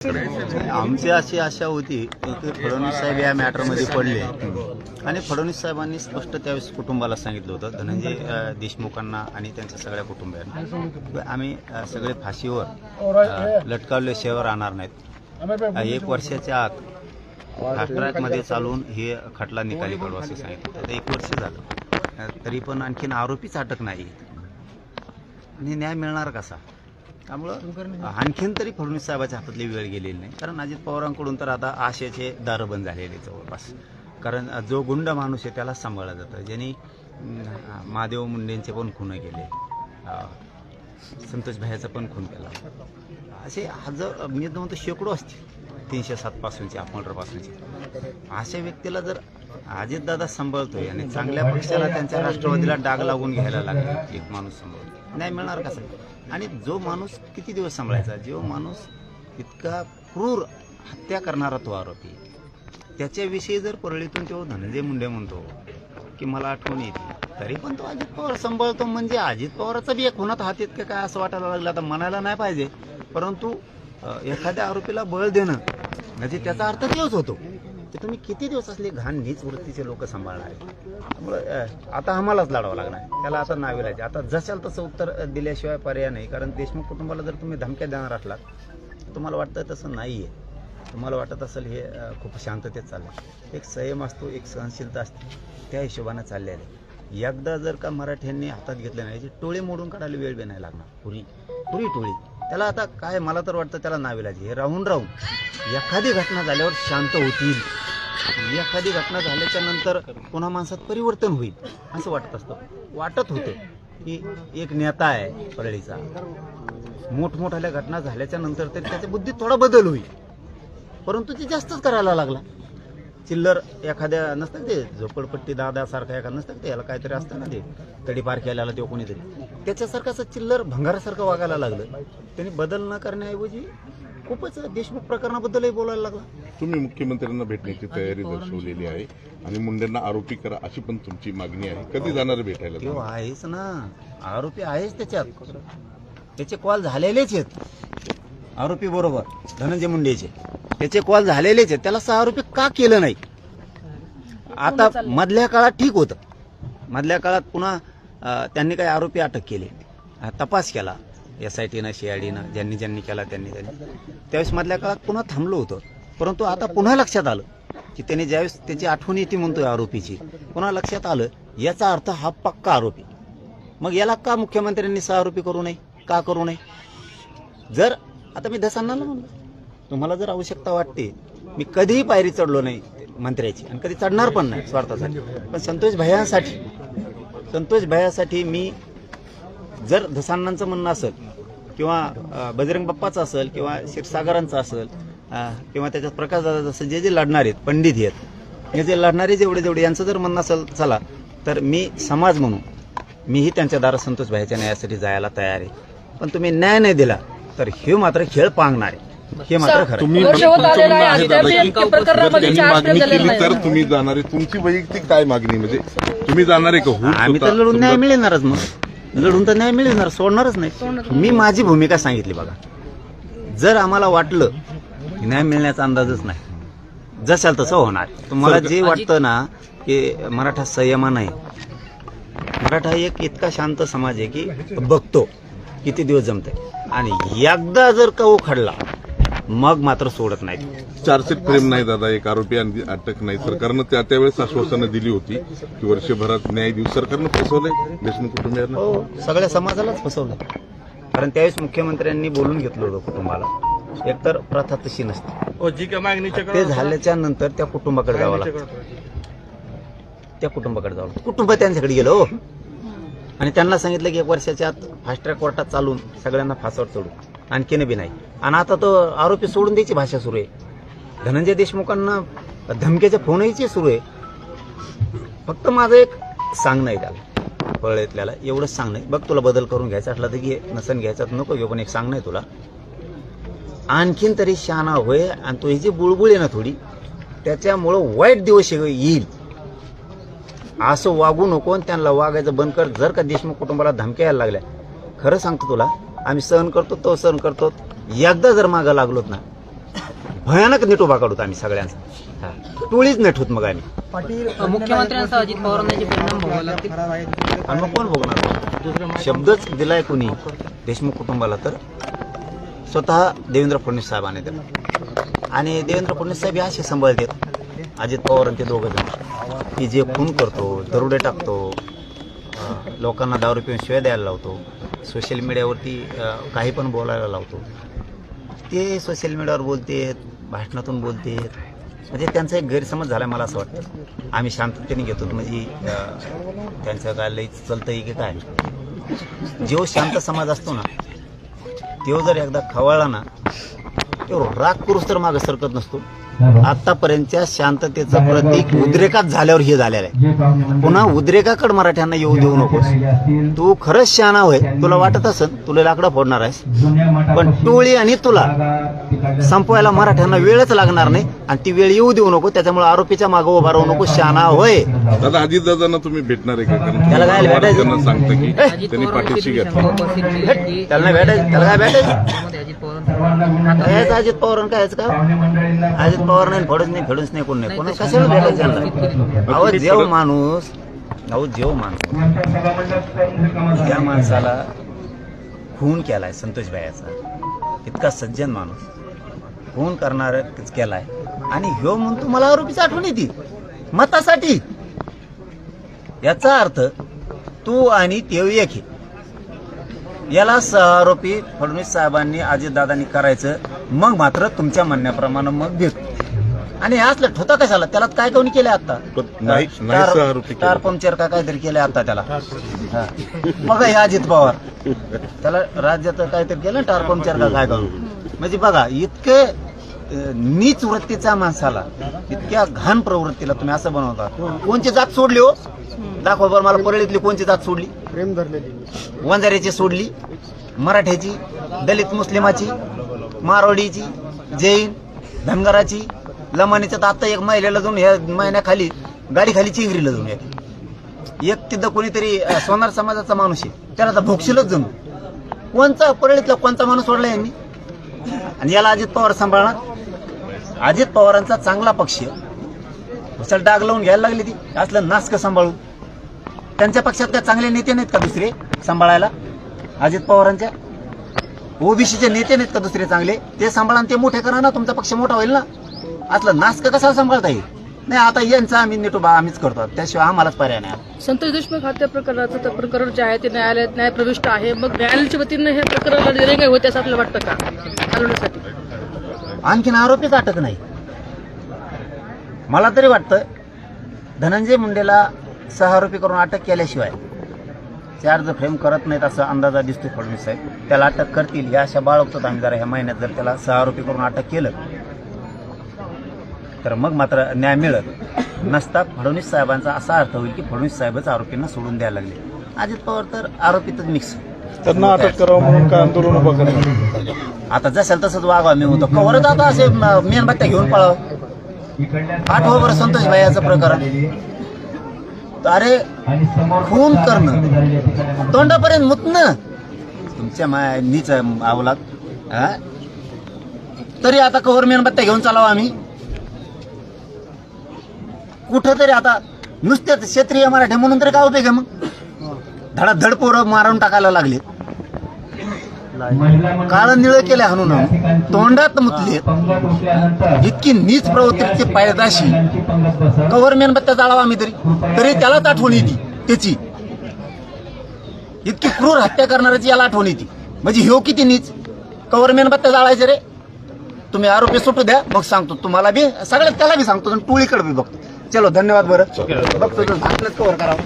आमची अशी आशा होती की फडणवीस साहेब या मॅटरमध्ये पडले. आणि फडणवीस साहेबांनी स्पष्ट त्यावेळेस कुटुंबाला सांगितलं होतं धनंजय देशमुखांना आणि त्यांच्या सगळ्या कुटुंबियांना. आम्ही सगळे फाशीवर लटकावल्याशिवाय राहणार नाहीत. एक वर्षाच्या आत फास्ट ट्रॅकमध्ये हे खटला निकाली पडू असं सांगितलं तर एक वर्ष झालं. तरी पण आणखीन आरोपीच अटक नाही. आणि न्याय मिळणार कसा? त्यामुळं आणखीन तरी फडणवीस साहेबाच्या हातातली वेळ गेलेली नाही. कारण अजित पवारांकडून तर आता आशेचे दारं बंद झालेले जवळपास. कारण जो गुंड माणूस आहे त्यालाच सांभाळलं जातं. ज्यांनी महादेव मुंडेंचे पण खून केले. संतोष भाईचा पण खून केला. असे हजार मी तर म्हणतो शेकडो असतील. तीनशे सात पासूनचे अशा व्यक्तीला जर अजितदादा सांभाळतोय आणि चांगल्या पक्षाला त्यांच्या राष्ट्रवादीला डाग लागून घ्यायला लागला एक माणूस सांभाळतो नाही मिळणार कसं आणि जो माणूस किती दिवस सांभाळायचा? जो माणूस इतका क्रूर हत्या करणारा तो आरोपी. त्याच्याविषयी जर परळीतून तो धनंजय मुंडे म्हणतो की मला आठवण येते तरी पण तो अजित पवार सांभाळतो. म्हणजे अजित पवाराचा बी एक होणार हात येत काय असं वाटायला लागलं. आता म्हणायला नाही पाहिजे. परंतु एखाद्या आरोपीला बळ देणं म्हणजे त्याचा अर्थ तेच होतो. ते तुम्ही किती दिवस असले घाण नीच वृत्तीचे लोक सांभाळणार? त्यामुळं आता आम्हालाच लढावं लागणार. त्याला आता नावे नाविलायचे आता जशाल तसं उत्तर दिल्याशिवाय पर्याय नाही. कारण देशमुख कुटुंबाला जर तुम्ही धमक्या देणार असलात तुम्हाला वाटतं तसं नाही आहे तुम्हाला वाटत असेल हे खूप शांततेत चाललं एक संयम असतो एक सहनशीलता असते. त्या हिशोबानं चाललेलं आहे. एकदा जर का मराठ्यांनी हातात घेतलं नाही टोळी टोळे मोडून काढायला वेळ बी नाही लागणार. पुरी पुरी टोळी. त्याला आता काय मला तर वाटतं त्याला नाविलाजी. हे राहून राहून एखादी घटना झाल्यावर शांत होतील. एखादी घटना झाल्याच्यानंतर पुन्हा माणसात परिवर्तन होईल असं वाटत असतं. वाटत होतं की एक नेता आहे परळीचा. मोठमोठ्या घटना झाल्याच्यानंतर तरी त्याच्या बुद्धीत थोडा बदल होईल. परंतु ते जास्तच करायला लागला. चिल्लर एखाद्या नसतं ते? झोपडपट्टी दादासारखा एखादा नसतं ते? याला काहीतरी असतं ना ते. तडी पार केलेला ते कोणीतरी. त्याच्यासारखं असं चिल्लर भंगारासारखं वागायला लागलं. त्यांनी बदल न करण्याऐवजी खूपच देशमुख प्रकरणाबद्दलही बोलायला लागला. तुम्ही मुख्यमंत्र्यांना भेटण्याची तयारी दर्शवलेली आहे. आणि मुंडेंना आरोपी करा अशी पण तुमची मागणी आहे. कधी जाणार भेटायला? तो आहेच ना. आरोपी आहेच त्याच्यात. त्याचे कॉल झालेलेच आहेत. आरोपी बरोबर. धनंजय मुंडेचे. त्याचे कॉल झालेलेच आहेत. त्याला सहा आरोपी का केलं नाही? आता मधल्या काळात ठीक होतं. मधल्या काळात पुन्हा त्यांनी काही आरोपी अटक केले. तपास केला. एस आय टीनं सीआयडीनं ज्यांनी ज्यांनी केला त्यांनी त्यांनी. त्यावेळेस मधल्या काळात पुन्हा थांबलो होतं. परंतु आता पुन्हा लक्षात आलं की त्याने ज्यावेळेस त्याची आठवण येते म्हणतोय आरोपीची पुन्हा लक्षात आलं याचा अर्थ हा पक्का आरोपी. मग याला का मुख्यमंत्र्यांनी सह आरोपी करू नये? का करू नये? जर आता मी दसांनाला म्हणलो. तुम्हाला जर आवश्यकता वाटते मी कधीही पायरी चढलो नाही मंत्र्याची आणि कधी चढणार पण नाही स्वार्थासाठी. पण संतोष भयासाठी संतोष भयासाठी मी जर धसांनांचं म्हणणं असेल किंवा बजरंग बाप्पाचं असेल किंवा क्षीरसागरांचं असेल किंवा त्याच्यात प्रकाश दादाचं असेल जे जे लढणार आहेत पंडित आहेत हे जे लढणारे जेवढे जेवढे यांचं जर म्हणणं असेल चला तर मी समाज म्हणून मीही त्यांच्या दारात संतोष भाईच्या न्यायासाठी जायला तयार आहे. पण तुम्ही न्याय नाही दिला तर हे मात्र खेळ पांगणार आहे. हे मात्र खरं आहे. तुम्ही वर्ष होत आलेलं आहे. आणि दादा, त्या की त्या प्रकरणामध्ये जर त्यांनी चार्ज मागणी झालेला केली तर नाही. तुम्ही जाणार आहे. तुमची वैयक्तिक काय मागणी म्हणजे तुम्ही जाणार आहे का? हूट आम्ही तर होता, लढून न्याय मिळणारच मग. लढून तर न्याय मिळणार सोडणारच नाही. मी माझी भूमिका सांगितली बघा. जर आम्हाला वाटलं की न्याय मिळण्याचा अंदाजच नाही जशाल तसं होणार. तुम्हाला जे वाटतं ना की मराठा संयमा नाही. मराठा एक इतका शांत समाज आहे की बघतो किती दिवस जमते आणि एकदा जर का उखडला मग मात्र सोडत नाही चार्जशीट फ्रेम नाही दादा एक आरोपी आणि अटक नाही. सरकारनं त्या त्यावेळेस आश्वासनं दिली होती की वर्षभरात न्याय देऊ. सरकारनं फसवलंय? देशमुख कुटुंबियांना? हो सगळ्या समाजालाच फसवलं कारण त्यावेळेस मुख्यमंत्र्यांनी बोलून घेतलं होतं कुटुंबाला. एकतर प्रथा तशी नसते. हो ते झाल्याच्यानंतर त्या कुटुंबाकडे जावं लागतं. त्या कुटुंबाकडे जावं लागतं. कुटुंब त्यांच्याकडे गेलं हो. आणि त्यांना सांगितलं की एक वर्षाच्या आत फास्ट ट्रॅक कोर्टात चालून सगळ्यांना फासावर चढू आणखीन बी नाही. आणि आता तो आरोपी सोडून द्यायची भाषा सुरू आहे. धनंजय देशमुखांना धमक्याच्या फोनही सुरू आहे. फक्त माझं एक सांगणं आहे त्याला. पळेतल्याला एवढंच सांगणं आहे बघ तुला बदल करून घ्यायचा असला तर घे. नसन घ्यायचा तर नको घेऊ पण एक सांगणं आहे तुला. आणखीन तरी शहाणा होय आणि तो ही जी बुळबुळ आहे ना थोडी त्याच्यामुळं वाईट दिवस येईल. असं वागू नको आणि त्यांना वागायचं बंद कर. जर का देशमुख कुटुंबाला धमक्या यायला लागल्या. खरं सांगतो तुला आम्ही सहन करतो तो सहन करतो. एकदा जर मागं लागलोत ना भयानक नेटोबा काढूत आम्ही सगळ्यांचा. हा. टोळीच नेटूत मग आम्ही. मुख्यमंत्र्यांसह अजित पवारांना याची परिणाम भोगावे लागतील आणि मग कोण बघणार शब्दच दिलाय कोणी? देशमुख कुटुंबाला तर. स्वतः देवेंद्र फडणवीस साहेबांनी दिला. आणि देवेंद्र फडणवीस साहेब हे असे सांभाळतात अजित पवार ते दोघं जण. की जे खून करतो दरोडे टाकतो लोकांना दारू पिऊन शिवाय द्यायला लावतो. सोशल मीडियावरती काही पण बोलायला लावतो. ते सोशल मीडियावर बोलतेत भाषणातून बोलतेत. म्हणजे त्यांचा एक गैरसमज झाला मला असं वाटतं. आम्ही शांततेने घेतो. म्हणजे त्यांचं काय लई चलतं की काय? जो शांत समाज असतो ना तो जर एकदा खवळला ना तो राग पुरुष तर मागं सरकत नसतो. आतापर्यंतच्या शांततेचं प्रतीक उद्रेकात झाल्यावर हे झालेलं आहे. पुन्हा उद्रेकाकडे मराठ्यांना येऊ देऊ नकोस. तू खरंच शहाणा होय. तुला वाटत असेल तुला लाकडं फोडणार आहेस. पण टोळी आणि तुला संपवायला मराठ्यांना वेळच लागणार नाही आणि ती वेळ येऊ देऊ नको. त्याच्यामुळे आरोपीच्या मागे उभा राहू नको. शहाणा होय. दादा अजितदादांना तुम्ही भेटणार आहे का? त्याला काय भेटायचं? सांगता की त्यांनी पाठीशी घेतली. त्याला भेटायचं. त्याला काय भेटायचं? अजित पवार आणि काय यायचं का अजित पवार नाही फडूच नाही फेडूच नाही कोण नाही. कोण कशाला भेटायचं? अहो जेव माणूस. अहो जेव माणूस. त्या माणसाला खून केलाय संतोष भाईचा इतका सज्जन माणूस. खून करणार केलाय. आणि ह्यो म्हणतो मला आरोपीची आठवण येते. मतासाठी. याचा अर्थ तू आणि ते एक याला सहआरोपी फडणवीस साहेबांनी अजितदादांनी करायचं. मग मात्र तुमच्या म्हणण्याप्रमाणे मग भेट. आणि असलं ठोता कशाला? त्याला काय कोणी केलं आता. टार पंक्चर का काहीतरी केलं आता त्याला. बघा हे अजित पवार. त्याला राज्यात काहीतरी केलं टार पंक्चर का काय करून म्हणजे बघा इतके नीच वृत्तीच्या माणसाला इतक्या घाण प्रवृत्तीला तुम्ही असं बनवता. कोणची जात सोडली हो? दाखवा बरं मला परळीतली कोणची जात सोडली? प्रेम धरलेली वंजाऱ्याची सोडली मराठ्याची दलित मुस्लिमाची मारवाडीची जैन धनगराची लमानीचं तर आत्ता एक महिलेला जाऊन ह्या महिन्याखाली गाडीखाली चिंगरीला जाऊन एक एक तिथं कोणीतरी सोनार समाजाचा माणूस आहे. त्याला तर भोगशीलच जणू. कोणचा परळीतला कोणता माणूस सोडला यांनी? आणि याला अजित पवार सांभाळणार? अजित पवारांचा चांगला पक्ष उचल डाग लावून घ्यायला लागली ती. असलं नास्क सांभाळून. त्यांच्या पक्षात काय चांगले नेते नाहीत का दुसरे सांभाळायला? अजित पवारांच्या? ओबीसीचे नेते नाहीत का दुसरे चांगले? ते सांभाळा ते मोठे करा ना तुमचा पक्ष मोठा होईल ना. असलं नासक कसा सांभाळता येईल नाही आता यांचं आम्ही नेटोबा आम्हीच करतो. त्याशिवाय आम्हालाच पर्याय नाही. संतोष देशमुख हत्या प्रकरणाचं प्रकरण जे आहे ते न्यायालयात न्यायप्रविष्ट आहे. मग न्यायालयाच्या वतीनं हे प्रकरण होते असं आपल्याला वाटतं का? चालवण्यासाठी आणखीन आरोपीच अटक नाही. मला तरी वाटतं धनंजय मुंडेला सहआरोपी करून अटक केल्याशिवाय चार्ज फ्रेम करत नाहीत असं अंदाजा दिसतो फडणवीस साहेब. त्याला अटक करतील या अशा बाळगतो आम्ही जरा ह्या महिन्यात जर त्याला सहआरोपी करून अटक केलं तर मग मात्र न्याय मिळत नसता फडणवीस साहेबांचा असा अर्थ होईल की फडणवीस साहेबच आरोपींना सोडून द्यायला लागले. अजित पवार तर आरोपीतच मिक्स त्यांना अटक करावं म्हणून काय आंदोलन उभं करणार? आता जशाल तसंच वागावं मी होतो कवरच आता असे मेणबत्त्या घेऊन पळावं. आठवं बरं संतोष भाई याचं प्रकरण. अरे खून करणं. तोंडापर्यंत मुतणं. तुमच्या माय नीच आवलात. हा? तरी आता कवर मेणबत्त्या घेऊन चालावं आम्ही. कुठं तरी आता नुसतेच क्षेत्रीय मराठी म्हणून तरी काय उपयोग आहे मग? धडाधड पोरं मारून टाकायला लागले काळ निळ केले हाणून. तोंडात मुतले. इतकी नीच प्रवृत्तीची पायदाशी कवर मेणबत्त्या जाळावा आम्ही तरी. तरी त्यालाच आठवण येते त्याची. इतकी क्रूर हत्या करणाऱ्याची याला आठवण येते. म्हणजे ह्यो किती नीच. कवर मेणबत्त्या जाळायचे रे. तुम्ही आरोपी सुटू द्या मग सांगतो. तुम्हाला बी सगळ्यात त्याला बी सांगतो टोळीकडे बी बघतो. चलो धन्यवाद बरं. बघतो कवर करावं.